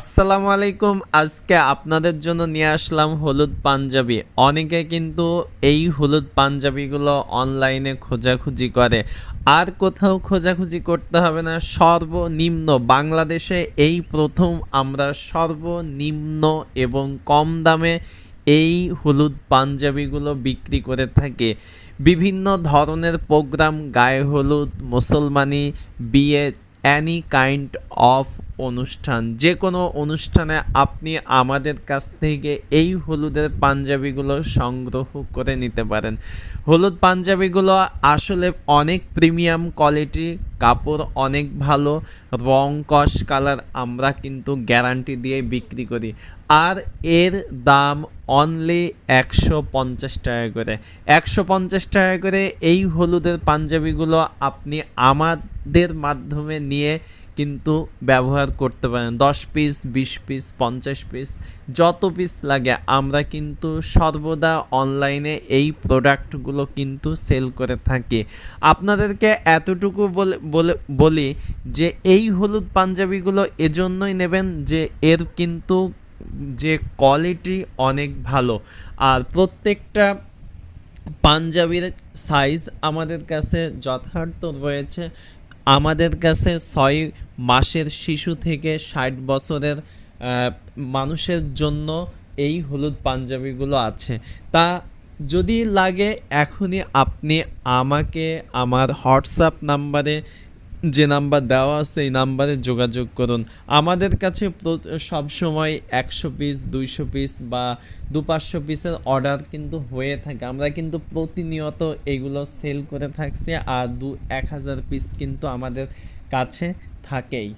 আসসালামু আলাইকুম। আজকে আপনাদের জন্য নিয়ে আসলাম হলুদ পাঞ্জাবি। অনেকে কিন্তু এই হলুদ পাঞ্জাবিগুলো অনলাইনে খোঁজাখুঁজি করে। আর কোথাও খোঁজাখুঁজি করতে হবে না, সর্বনিম্ন। বাংলাদেশে এই প্রথম আমরা সর্বনিম্ন এবং কম দামে এই হলুদ পাঞ্জাবিগুলো বিক্রি করে থাকে। বিভিন্ন ধরনের প্রোগ্রাম, গায়ে হলুদ, মুসলমানি, বিয়ে অ্যানি কাইন্ড অফ অনুষ্ঠান যে কোনো অনুষ্ঠানে আপনি আমাদের কাছ থেকে এই হলুদের পাঞ্জাবিগুলো সংগ্রহ করে নিতে পারেন। হলুদ পাঞ্জাবিগুলো আসলে অনেক প্রিমিয়াম কোয়ালিটি, কাপড় অনেক ভালো, রং, কস, কালার আমরা কিন্তু গ্যারান্টি দিয়ে বিক্রি করি। আর এর দাম অনলি একশো পঞ্চাশ টাকা করে। একশো পঞ্চাশ টাকা করে এই হলুদের পাঞ্জাবিগুলো আপনি আমাদের মাধ্যমে নিয়ে কিন্তু ব্যবহার করতে পারেন। দশ পিস বিশ পিস পঞ্চাশ পিস যত পিস লাগে। আমরা কিন্তু সর্বদা অনলাইনে এই প্রোডাক্টগুলো কিন্তু সেল করে থাকি। আপনাদেরকে এতটুকু বলি যে এই হলুদ পাঞ্জাবিগুলো এজন্যই নেবেন যে এর কিন্তু যে কোয়ালিটি অনেক ভালো। আর প্রত্যেকটা পাঞ্জাবির সাইজ আমাদের কাছে যথার্থ রয়েছে। আমাদের কাছে ছয় মাসের শিশু থেকে ষাট বছরের মানুষের জন্য এই হলুদ পাঞ্জাবিগুলো আছে। তা যদি লাগে এখনই আপনি আমাকে আমার হোয়াটসঅ্যাপ নাম্বারে যে নাম্বার দেওয়া আছে, এই নাম্বারে যোগাযোগ করুন। আমাদের কাছে সব সবসময় একশো পিস, দুইশো পিস বা দু পাঁচশো পিসের অর্ডার কিন্তু হয়ে থাকে। আমরা কিন্তু প্রতিনিয়ত এগুলো সেল করে থাকছি আর দু এক হাজার পিস কিন্তু আমাদের কাছে থাকেই।